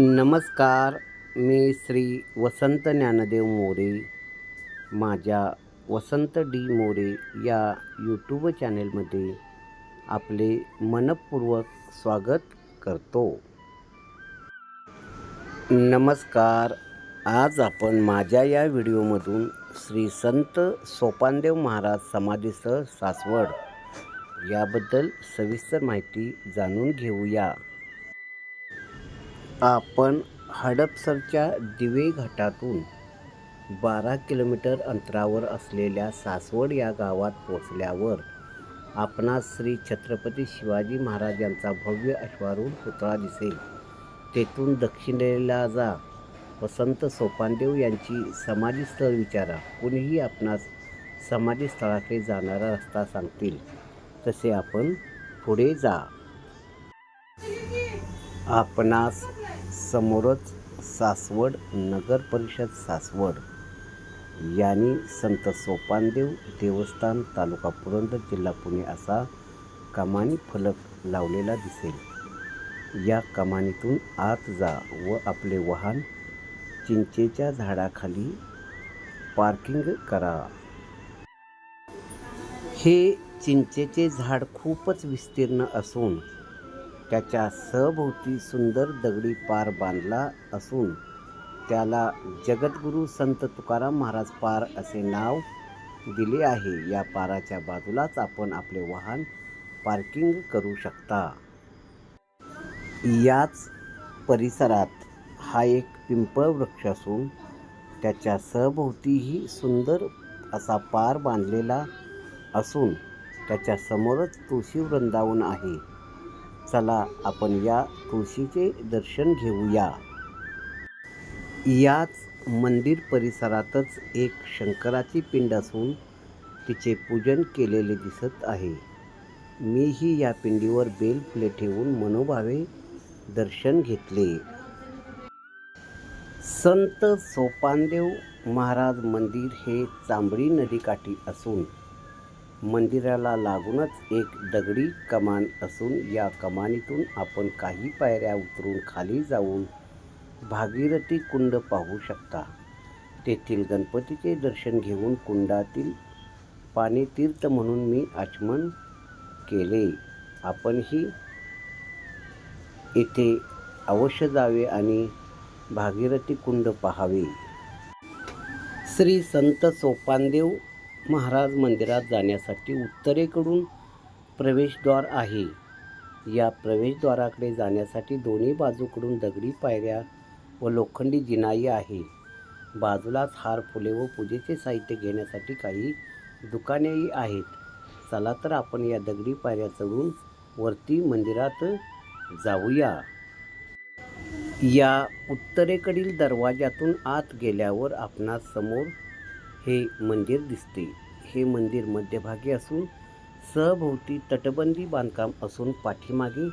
नमस्कार मी श्री वसंत ज्ञानदेव मोरे माझ्या वसंत डी मोरे या यूट्यूब चॅनेलमध्ये आपले मनपूर्वक स्वागत करतो. नमस्कार आज आपण माझ्या या व्हिडिओमधून श्री संत सोपानदेव महाराज समाधीस्थळ सासवड याबद्दल सविस्तर माहिती जाणून घेऊया. आपण हडपसरच्या दिवे घाटातून बारा किलोमीटर अंतरावर असलेल्या सासवड या गावात पोचल्यावर आपणास श्री छत्रपती शिवाजी महाराज यांचा भव्य अश्वारूढ पुतळा दिसेल. तेथून दक्षिणेला जा. वसंत सोपानदेव यांची समाधीस्थळ विचारा. कुणीही आपणास समाधीस्थळाकडे जाणारा रस्ता सांगतील. तसे आपण पुढे जा. आपणास समोरच सासवड नगर परिषद सासवड. यांनी संत सोपानदेव देवस्थान तालुका पुरंदर जिल्हा पुणे असा कमानी फलक लावलेला दिसेल. या कमानीतून आत जा व आपले वाहन चिंचेच्या झाडाखाली पार्किंग करा. हे चिंचेचे झाड खूपच विस्तीर्ण असून त्याच्या सभोवती सुंदर दगडी पार बांधला असून त्याला जगद्गुरू संत तुकाराम महाराज पार असे नाव दिले आहे. या पाराच्या बाजूलाच आपण आपले वाहन पार्किंग करू शकता. याच परिसरात हा एक पिंपळ वृक्ष असून त्याच्या सभोवतीही सुंदर असा पार बांधलेला असून त्याच्या समोरच तुळशी वृंदावन आहे. चला आपण या तुळशीचे दर्शन घेऊया. याच मंदिर परिसरातच एक शंकराची पिंड असून तिचे पूजन केलेले दिसत आहे. मीही या पिंडीवर बेल फुले ठेवून मनोभावे दर्शन घेतले. संत सोपानदेव महाराज मंदिर हे चांबडी नदीकाठी असून मंदिराला लागूनच एक दगडी कमान असून या कमानीतून आपण काही पायऱ्या उतरून खाली जाऊन भागीरथी कुंड पाहू शकता. तेथील गणपतीचे दर्शन घेऊन कुंडातील पाणी तीर्थ म्हणून मी आचमन केले. आपणही येथे अवश्य जावे आणि भागीरथी कुंड पाहावे. श्री संत सोपानदेव महाराज मंदिरात जाण्यासाठी उत्तरेकडून प्रवेशद्वार आहे. या प्रवेशद्वाराकडे जाण्यासाठी दोन्ही बाजूकडून दगडी पायऱ्या व लोखंडी जिनाई आहे. बाजूलाच हार फुले व पूजेचे साहित्य घेण्यासाठी काही दुकानेही आहेत. चला तर आपण या दगडी पायऱ्या चढून वरती मंदिरात जाऊया. या उत्तरेकडील दरवाज्यातून आत गेल्यावर आपणास समोर हे मंदिर दिसते. हे मंदिर मध्यभागी असून सहभोवती तटबंदी बांधकाम असून पाठीमागे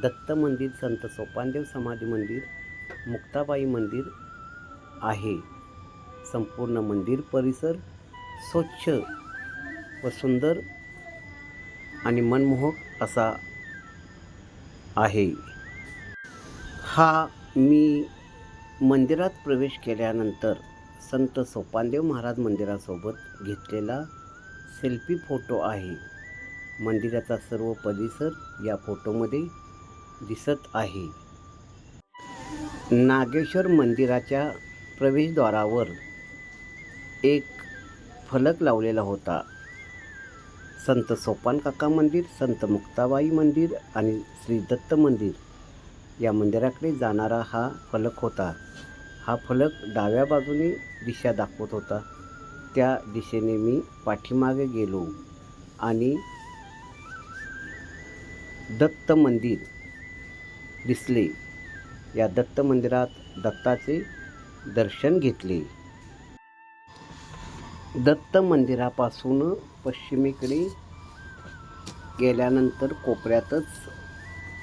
दत्त मंदिर संत सोपानदेव समाधी मंदिर मुक्ताबाई मंदिर आहे. संपूर्ण मंदिर परिसर स्वच्छ व सुंदर आणि मनमोहक असा आहे. हा मी मंदिरात प्रवेश केल्यानंतर संत सोपानदेव महाराज मंदिरासोबत घेतलेला सेल्फी फोटो आहे. मंदिराचा सर्व परिसर या फोटोमध्ये दिसत आहे. नागेश्वर मंदिराच्या प्रवेशद्वारावर एक फलक लावलेला होता. संत सोपान काका मंदिर संत मुक्ताबाई मंदिर आणि श्री दत्त मंदिर या मंदिराकडे जाणारा हा फलक होता. हा फलक डाव्या बाजूने दिशा दाखवत होता. त्या दिशेने मी पाठीमागे गेलो आणि दत्त मंदिर दिसले. या दत्त मंदिरात दत्ताचे दर्शन घेतले. दत्त मंदिरापासून पश्चिमेकडे गेल्यानंतर कोपऱ्यातच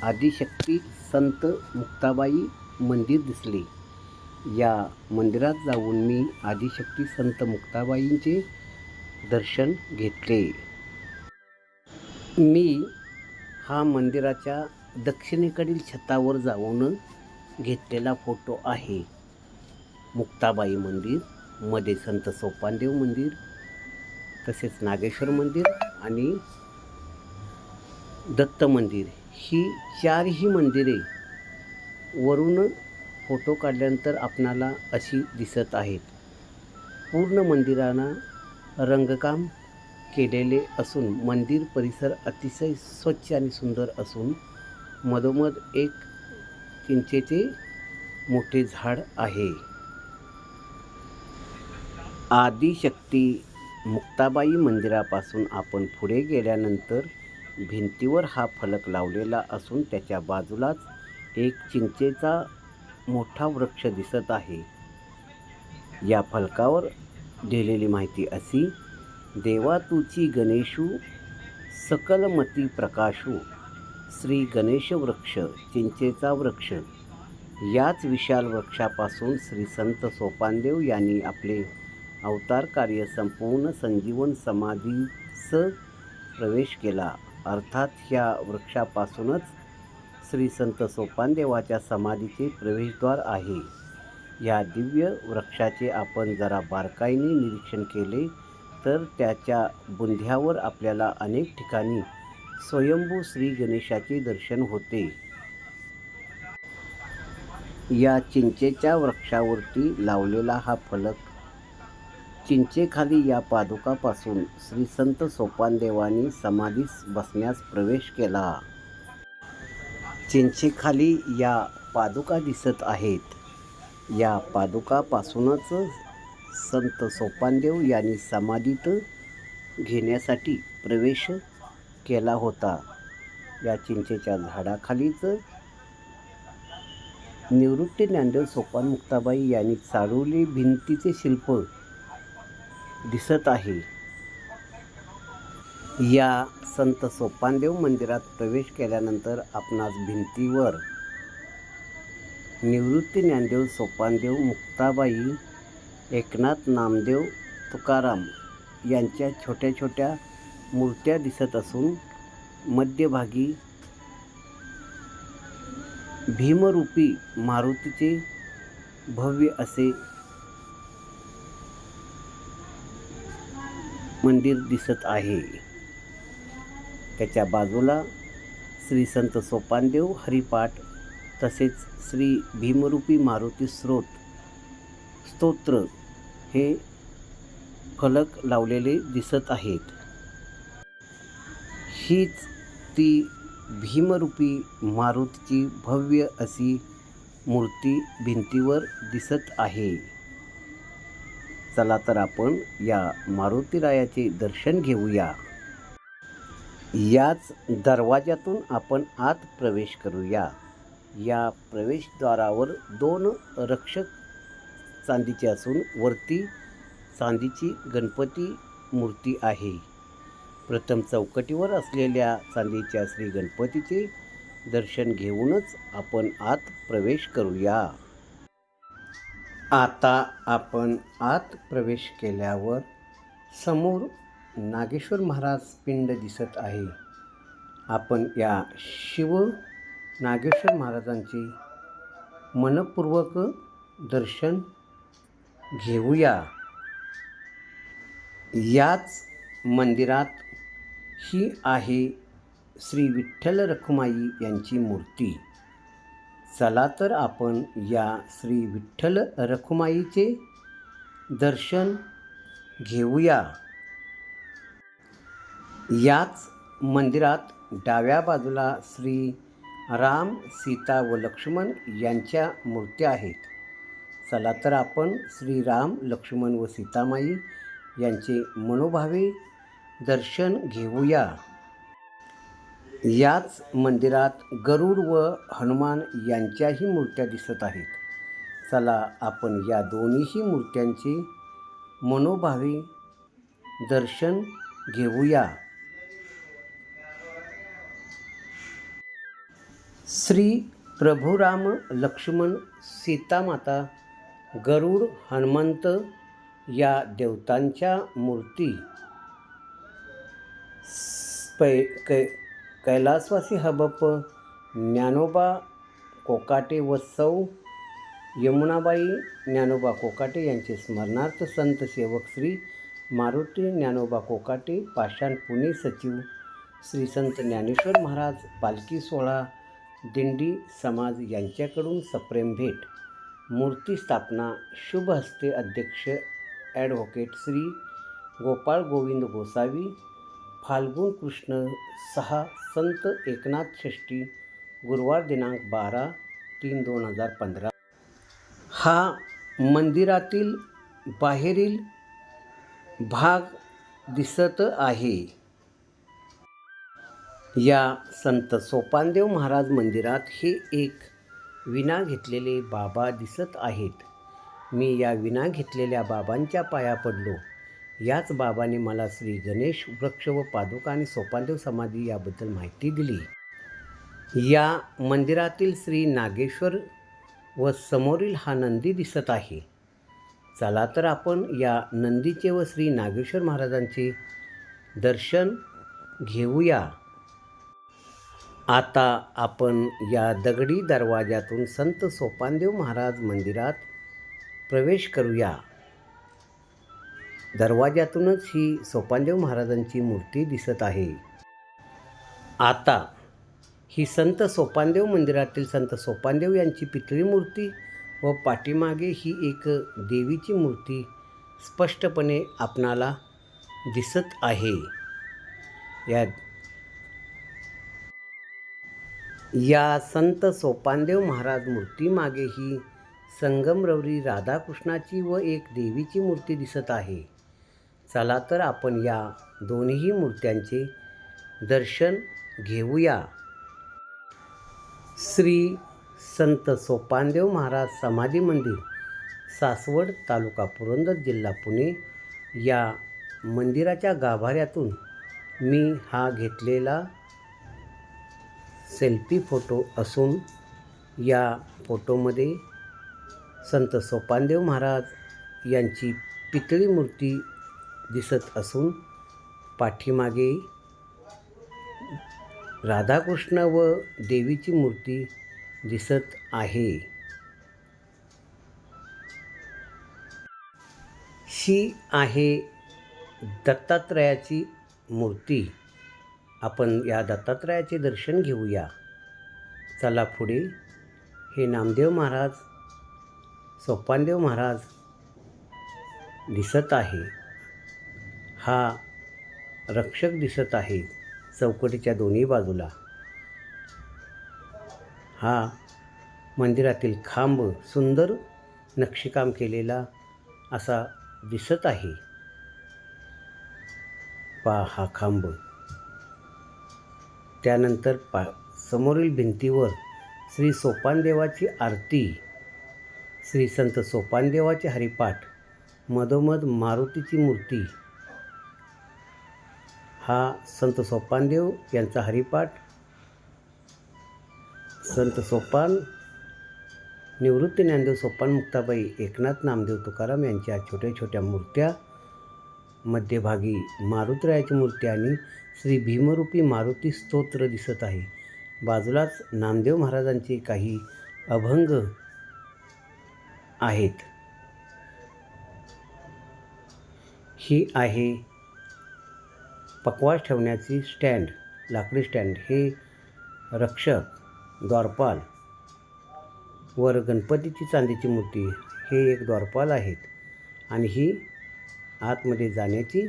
आदिशक्ती संत मुक्ताबाई मंदिर दिसले. या मंदिरात जाऊन मी आदिशक्ती संत मुक्ताबाईंचे दर्शन घेतले. मी हा मंदिराच्या दक्षिणेकडील छतावर जाऊन घेतलेला फोटो आहे. मुक्ताबाई मंदिरमध्ये संत सोपानदेव मंदिर तसेच नागेश्वर मंदिर आणि दत्त मंदिर. ही चारही मंदिरे वरून फोटो काढल्यानंतर आपणाला अशी दिसत आहेत. पूर्ण मंदिरांना रंगकाम केलेले असून मंदिर परिसर अतिशय स्वच्छ आणि सुंदर असून मधोमध एक चिंचेचे मोठे झाड आहे. आदिशक्ती मुक्ताबाई मंदिरापासून आपण पुढे गेल्यानंतर भिंतीवर हा फलक लावलेला असून त्याच्या बाजूलाच एक चिंचेचा मोठा वृक्ष दिसत आहे. या फलकावर लिहिलेली माहिती अशी देवा तुची गणेशू सकलमती प्रकाशू श्री गणेश वृक्ष चिंचेचा वृक्ष याच विशाल वृक्षापासून श्री संत सोपानदेव यांनी आपले अवतार कार्य संपूर्ण संजीवन समाधीस प्रवेश केला. अर्थात ह्या वृक्षापासूनच श्री संत सोपानदेवाच्या समाधीचे प्रवेशद्वार आहे. या दिव्य वृक्षाचे आपण जरा बारकाईने निरीक्षण केले तर त्याच्या बुंध्यावर आपल्याला अनेक ठिकाणी स्वयंभू श्री गणेशाचे दर्शन होते. या चिंचेच्या वृक्षावरती लावलेला हा फलक चिंचेखाली या पादुकापासून श्री संत सोपानदेवानी समाधीस बसण्यास प्रवेश केला. चिंचेखाली या पादुका दिसत आहेत. या पादुकापासूनच संत सोपानदेव यांनी समाधीत घेण्यासाठी प्रवेश केला होता. या चिंचेच्या झाडाखालीच निवृत्ती ज्ञानदेव सोपान मुक्ताबाई यांनी चालवले भिंतीचे शिल्प दिसत आहे. या संत सोपानदेव मंदिरात प्रवेश केल्यानंतर आपणास भिंतीवर निवृत्ती ज्ञानदेव सोपानदेव मुक्ताबाई एकनाथ नामदेव तुकाराम यांच्या छोट्या छोट्या मूर्त्या दिसत असून मध्यभागी भीमरूपी मारुतीचे भव्य असे मंदिर दिसत आहे. त्याच्या बाजूला श्री संत सोपानदेव हरिपाठ तसेच श्री भीमरूपी मारुती स्रोत स्तोत्र हे फलक लावलेले दिसत आहेत. हीच ती भीमरूपी मारुतीची भव्य अशी मूर्ती भिंतीवर दिसत आहे. चला तर आपण या मारुतीरायाचे दर्शन घेऊया. याच दरवाज्यातून आपण आत प्रवेश करूया. या प्रवेशद्वारावर दोन रक्षक चांदीचे असून वरती चांदीची गणपती मूर्ती आहे. प्रथम चौकटीवर असलेल्या चांदीच्या श्री गणपतीचे दर्शन घेऊनच आपण आत प्रवेश करूया. आता आपण आत प्रवेश केल्यावर समोर नागेश्वर महाराज पिंड दिसत आहे. आपण या शिव नागेश्वर महाराजांचे मनपूर्वक दर्शन घेऊया. याच मंदिरात ही आहे श्री विठ्ठल रखुमाई यांची मूर्ती. चला तर आपण या श्री विठ्ठल रखुमाईचे दर्शन घेऊया. याच मंदिरात डाव्या बाजूला श्री राम सीता व लक्ष्मण यांच्या मूर्त्या आहेत. चला तर आपण श्रीराम लक्ष्मण व सीतामाई यांचे मनोभावे दर्शन घेऊया. याच मंदिरात गरुड व हनुमान यांच्याही मूर्त्या दिसत आहेत. चला आपण या दोन्हीही मूर्त्यांचे मनोभावे दर्शन घेऊया. श्री प्रभुराम लक्ष्मण सीतामाता गरुड हनुमंत या देवतांच्या मूर्ती. पै कै कैलासवासी हबप ज्ञानोबा कोकाटे व सौ यमुनाबाई ज्ञानोबा कोकाटे यांचे स्मरणार्थ संत सेवक श्री मारुती ज्ञानोबा कोकाटे पाषाण पुणे सचिव श्री संत ज्ञानेश्वर महाराज पालखी सोहळा दिंडी समाज यांच्याकडून सप्रेम भेट. मूर्ती स्थापना शुभ हस्ते अध्यक्ष ॲडव्होकेट श्री गोपाळ गोविंद गोसावी फाल्गुन कृष्ण सहा संत एकनाथ षष्ठी गुरुवार दिनांक बारा तीन दोन हजार पंधरा. हा मंदिरातील बाहेरील भाग दिसत आहे. या संत सोपानदेव महाराज मंदिरात हे एक विना घेतलेले बाबा दिसत आहेत. मी या विना घेतलेल्या बाबांच्या पाया पडलो. याच बाबाने मला श्री गणेश वृक्ष व पादुका आणि सोपानदेव समाधी याबद्दल माहिती दिली. या मंदिरातील श्री नागेश्वर व समोरील हा नंदी दिसत आहे. चला तर आपण या नंदीचे व श्री नागेश्वर महाराजांचे दर्शन घेऊया. आता आपण या दगडी दरवाजातून संत सोपानदेव महाराज मंदिरात प्रवेश करूया. दरवाजातूनच ही सोपानदेव महाराजांची मूर्ती दिसत आहे. आता ही संत सोपानदेव मंदिरातील संत सोपानदेव यांची पितळी मूर्ती व पाठीमागे ही एक देवीची मूर्ती स्पष्टपणे आपणाला दिसत आहे. या या संत सोपानदेव महाराज मूर्तीमागे ही संगमरवरी राधाकृष्णाची व एक देवीची मूर्ती दिसत आहे. चला तर आपण या दोन्ही मूर्त्यांचे दर्शन घेऊया. श्री संत सोपानदेव महाराज समाधी मंदिर सासवड तालुका पुरंदर जिल्हा पुणे. या मंदिराच्या गाभाऱ्यातून मी हा घेतलेला सेल्फी फोटो असून या फोटोमध्ये संत सोपानदेव महाराज यांची पितळी मूर्ती दिसत असून पाठीमागे राधाकृष्ण व देवीची मूर्ती दिसत आहे. ही आहे दत्तात्रयाची मूर्ती. आपण या दत्तात्रयाचे दर्शन घेऊया. चला पुढे. हे नामदेव महाराज सोपानदेव महाराज दिसत आहे. हा रक्षक दिसत आहे चौकटीच्या दोन्ही बाजूला. हा मंदिरातील खांब सुंदर नक्षीकाम केलेला असा दिसत आहे. पा हा खांब. त्यानंतर पा समोरील भिंतीवर श्री सोपानदेवाची आरती श्री संत सोपानदेवाचे हरिपाठ मधोमध मारुतीची मूर्ती हा संत सोपानदेव यांचा हरिपाठ संत सोपान निवृत्ती ज्ञानदेव सोपान मुक्ताबाई एकनाथ नामदेव तुकाराम यांच्या छोट्या छोट्या मूर्त्या मध्यभागी मारुतरायाची मूर्ती आणि श्री भीमरूपी मारुती स्तोत्र दिसत आहे. बाजूलाच नामदेव महाराजांचे काही अभंग आहेत. ही आहे पकवास ठेवण्याची स्टँड लाकडी स्टँड. हे रक्षक द्वारपाल वर गणपतीची चांदीची मूर्ती हे एक द्वारपाल आहेत. आणि ही आतमध्ये जाण्याची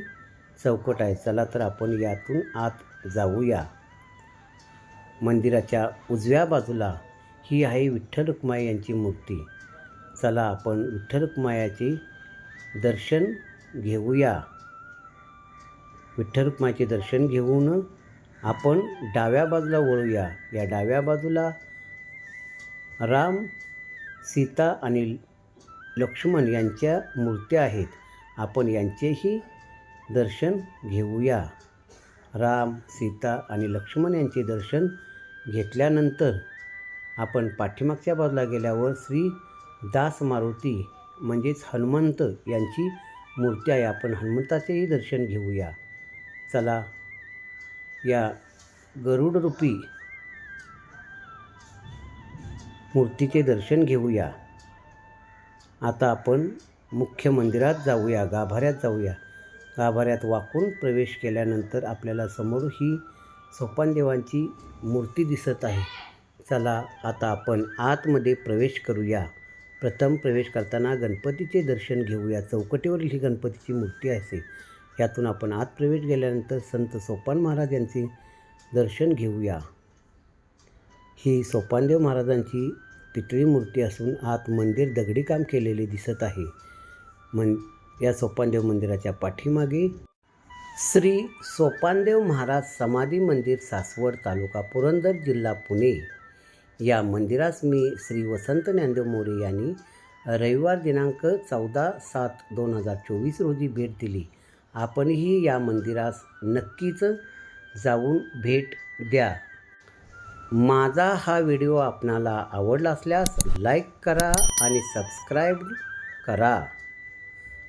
चौकट आहे. चला तर आपण यातून आत जाऊया. मंदिराच्या उजव्या बाजूला ही आहे विठ्ठल रुक्माई यांची मूर्ती. चला आपण विठ्ठल रुक्मायाचे दर्शन घेऊया. विठ्ठल रुक्माईचे दर्शन घेऊन आपण डाव्या बाजूला वळूया. या डाव्या बाजूला राम सीता आणि लक्ष्मण यांच्या मूर्त्या आहेत. आपण यांचेही दर्शन घेऊया. राम सीता आणि लक्ष्मण यांचे दर्शन घेतल्यानंतर आपण पाठीमागच्या बाजूला गेल्यावर श्री दास मारुती म्हणजेच हनुमंत यांची मूर्ती आहे. आपण हनुमंताचेही दर्शन घेऊया. चला या गरुडरूपी मूर्तीचे दर्शन घेऊया. आता आपण मुख्य मंदिरात जाऊया गाभाऱ्यात जाऊया. गाभाऱ्यात वाकून प्रवेश केल्यानंतर आपल्याला समोर ही सोपानदेवांची मूर्ती दिसत आहे. चला आता आपण आतमध्ये प्रवेश करूया. प्रथम प्रवेश करताना गणपतीचे दर्शन घेऊया. चौकटीवरील ही गणपतीची मूर्ती असे यातून आपण आत प्रवेश केल्यानंतर संत सोपान महाराज यांचे दर्शन घेऊया. ही सोपानदेव महाराजांची पितळी मूर्ती असून आत मंदिर दगडी काम केलेले दिसत आहे. मन या सोपानदेव मंदिराच्या पाठीमागे श्री सोपानदेव महाराज समाधी मंदिर सासवड तालुका पुरंदर जिल्हा पुणे. या मंदिरास मी श्री वसंत ज्ञानदेव मोरे यांनी रविवार दिनांक चौदा सात दोन हजार चोवीस रोजी भेट दिली. आपणही या मंदिरास नक्कीच जाऊन भेट द्या. माझा हा व्हिडिओ आपणाला आवडला असल्यास लाईक करा आणि सबस्क्राईब करा.